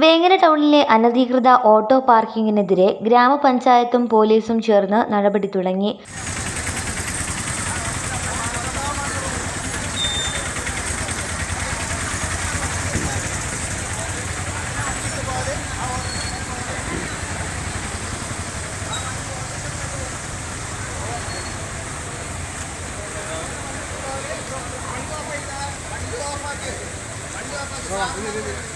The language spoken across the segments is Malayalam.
വേങ്ങര ടൗണിലെ അനധികൃത ഓട്ടോ പാർക്കിങ്ങിനെതിരെ ഗ്രാമപഞ്ചായത്തും പോലീസും ചേർന്ന് നടപടി തുടങ്ങി. അപ്സര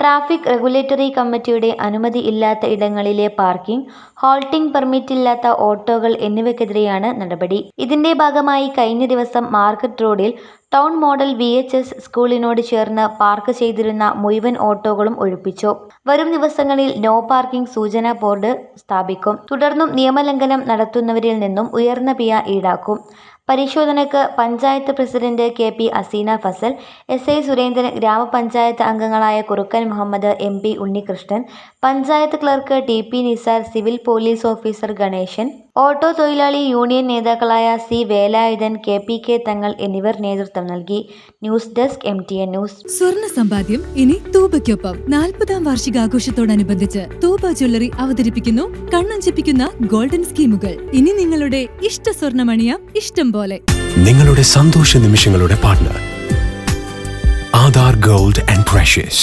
ട്രാഫിക് റെഗുലേറ്ററി കമ്മിറ്റിയുടെ അനുമതി ഇല്ലാത്ത ഇടങ്ങളിലെ പാർക്കിംഗ് ഹോൾട്ടിംഗ് പെർമിറ്റ് ഇല്ലാത്ത ഓട്ടോകൾ എന്നിവയ്ക്കെതിരെയാണ് നടപടി. ഇതിന്റെ ഭാഗമായി കഴിഞ്ഞ ദിവസം മാർക്കറ്റ് റോഡിൽ town model V H S സ്കൂളിനോട് ചേർന്ന് പാർക്ക് ചെയ്തിരുന്ന മുഴുവൻ ഓട്ടോകളും ഒഴിപ്പിച്ചു. വരും ദിവസങ്ങളിൽ നോ പാർക്കിംഗ് സൂചനാ ബോർഡ് സ്ഥാപിക്കും. തുടർന്നും നിയമലംഘനം നടത്തുന്നവരിൽ നിന്നും ഉയർന്ന പിഴ ഈടാക്കും. പരിശോധനയ്ക്ക് panchayat president K P Aseena Fasal S I Surendran gramapanchayat അംഗങ്ങളായ Kurukkan Muhammad M P Unnikrishnan panchayat clerk T P Nizar civil police officer Ganeshan auto തൊഴിലാളി യൂണിയൻ നേതാക്കളായ C Velayudhan K P K Thangal എന്നിവർ നേതൃത്വം നൽകി. News desk M T N news. സ്വർണ സമ്പാദ്യം ഇനി തൂബയ്ക്കൊപ്പം. നാൽപ്പതാം വാർഷികാഘോഷത്തോടനുബന്ധിച്ച് തൂബ ജ്വല്ലറി അവതരിപ്പിക്കുന്നു കണ്ണഞ്ചിപ്പിക്കുന്ന ഗോൾഡൻ സ്കീമുകൾ. ഇനി നിങ്ങളുടെ ഇഷ്ട സ്വർണമണിയ ഇഷ്ടം പോലെ. നിങ്ങളുടെ സന്തോഷ നിമിഷങ്ങളുടെ partner Aadhaar gold and precious.